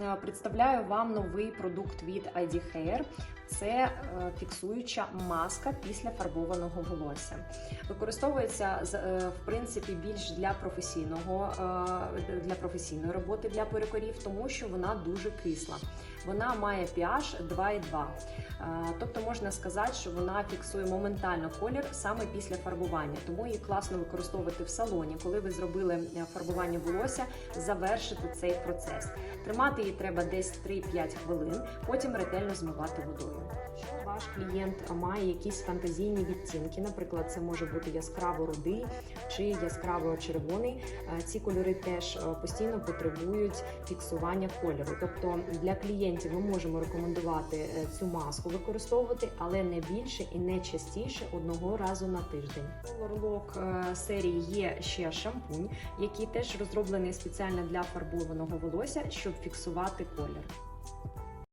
е, представляю вам новий продукт від ID Hair. Це е, фіксуюча маска після фарбованого волосся. Використовується е, в принципі більш для професійного для професійної роботи для перекорів, тому що вона дуже кисла. Вона має pH 2,2. Е, Тобто можна сказати, що вона фіксує моментально колір саме після фарбування. Тому її класно використовувати в салоні, коли ви зробили е, фарбування волосся, завершити цей процес. Тримати її треба десь 3-5 хвилин, потім ретельно змивати водою. Ваш клієнт має якісь фантазійні відтінки, наприклад, це може бути яскраво рудий чи яскраво червоний. е, Ці кольори теж постійно потребують фіксування кольору. Тобто для клієнтів ми можемо рекомендувати е, цю маску використовувати, але не більше і не частіше одного разу на тиждень. Лорлок е, серії є ще шампунь, який теж розроблений спеціально для фарбованого волосся, щоб фіксувати колір.